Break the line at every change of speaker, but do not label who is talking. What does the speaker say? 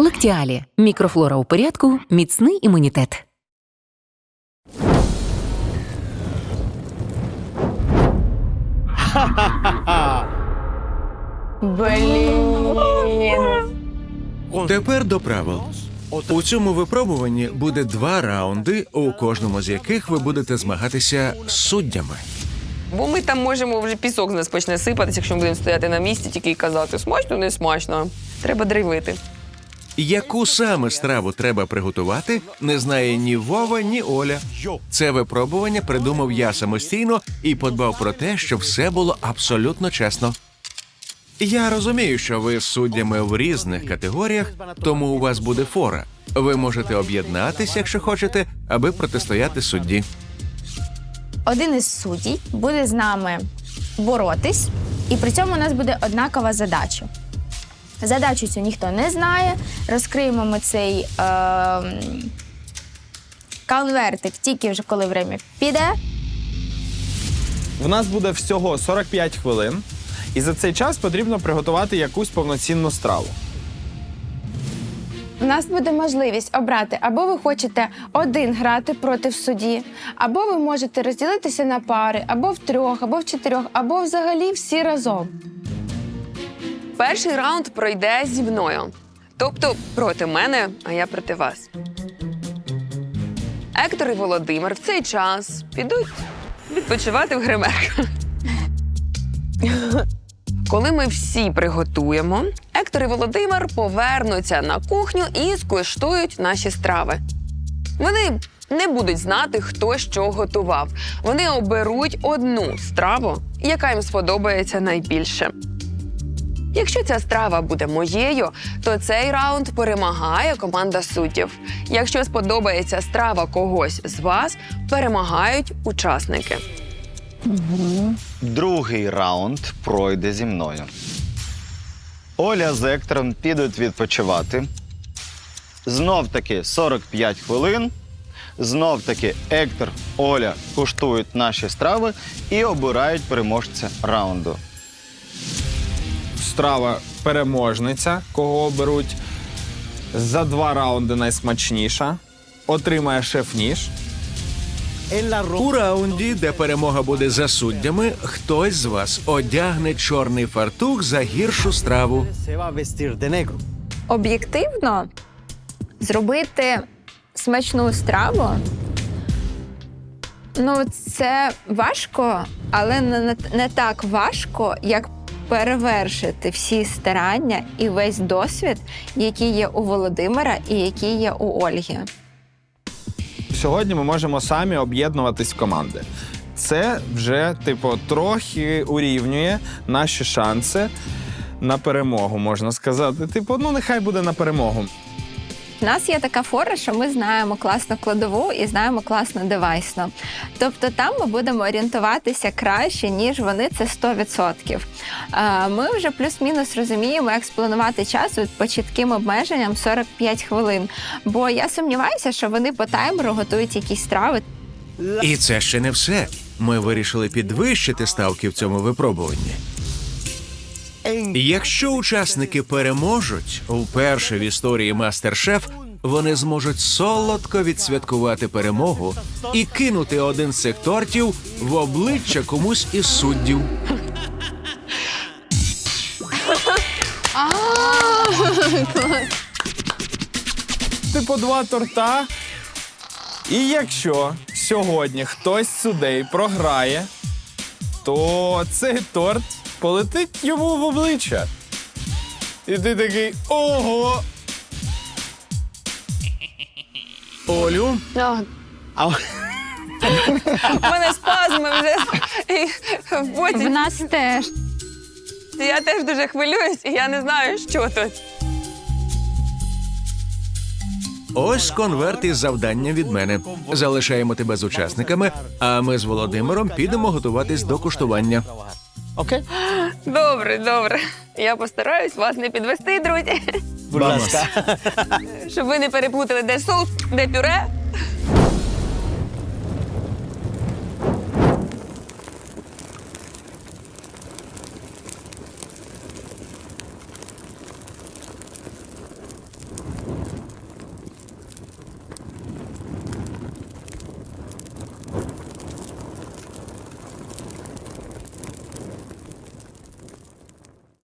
Лактіалі. Мікрофлора у порядку, міцний імунітет.
Тепер до правил. У цьому випробуванні буде два раунди, у кожному з яких ви будете змагатися з суддями.
Бо ми там можемо вже пісок з нас почне сипатися, якщо ми будемо стояти на місці, тільки й казати смачно, не смачно. Треба драйвити.
Яку саме страву треба приготувати, не знає ні Вова, ні Оля. Це випробування придумав я самостійно і подбав про те, щоб все було абсолютно чесно. Я розумію, що ви з суддями в різних категоріях, тому у вас буде фора. Ви можете об'єднатися, якщо хочете, аби протистояти судді.
один із суддів буде з нами боротись, і при цьому у нас буде однакова задача. Задачу цю ніхто не знає. Розкриємо ми цей е, конвертик тільки вже коли время піде.
В нас буде всього 45 хвилин, і за цей час потрібно приготувати якусь повноцінну страву.
У нас буде можливість обрати, або ви хочете один грати проти судді, або ви можете розділитися на пари, або в трьох, або в чотирьох, або взагалі всі разом.
Перший раунд пройде зі мною. Тобто проти мене, а я проти вас. Ектор і Володимир в цей час підуть відпочивати в гримерку. Коли ми всі приготуємо, Ектор і Володимир повернуться на кухню і скуштують наші страви. Вони не будуть знати, хто що готував. Вони оберуть одну страву, яка їм сподобається найбільше. Якщо ця страва буде моєю, то цей раунд перемагає команда суддів. Якщо сподобається страва когось з вас, перемагають учасники.
Другий раунд пройде зі мною. Оля з Ектором підуть відпочивати. Знов таки 45 хвилин. Знов таки Ектор, Оля куштують наші страви і обирають переможця раунду.
Страва переможниця, кого оберуть. За два раунди найсмачніша. Отримає шеф-ніж.
У раунді, де перемога буде за суддями, хтось з вас одягне чорний фартух за гіршу страву.
об'єктивно зробити смачну страву. Ну, це важко, але не, не так важко, як перевершити всі старання і весь досвід, який є у Володимира і який є у Ольги.
Сьогодні ми можемо самі об'єднуватись в команди. Це вже, типу, трохи урівнює наші шанси на перемогу, можна сказати. Типу, ну нехай буде на перемогу.
У нас є така фора, що ми знаємо класну кладову і знаємо класно девайсно. Тобто там ми будемо орієнтуватися краще, ніж вони це 100%. Е, Ми вже плюс-мінус розуміємо, як спланувати час по чітким обмеженням 45 хвилин. Бо я сумніваюся, що вони по таймеру готують якісь страви.
І це ще не все. Ми вирішили підвищити ставки в цьому випробуванні. Якщо учасники переможуть вперше в історії Мастер-Шеф, вони зможуть солодко відсвяткувати перемогу і кинути один з цих тортів в обличчя комусь із суддів.
Типу, два торта. І якщо сьогодні хтось з судей програє, то цей торт полетить йому в обличчя. І ти такий ого!
Олю,
У мене спазми вже і потім.
В нас теж.
Я теж дуже хвилююсь, і я не знаю, що тут.
ось конверт із завданням від мене. Залишаємо тебе з учасниками, а ми з Володимиром підемо готуватись до куштування.
¿Ok?
Добре, добре. Я постараюсь вас не підвести, друзі,
Будь ласка.
щоб ви не переплутали, де соус, де пюре.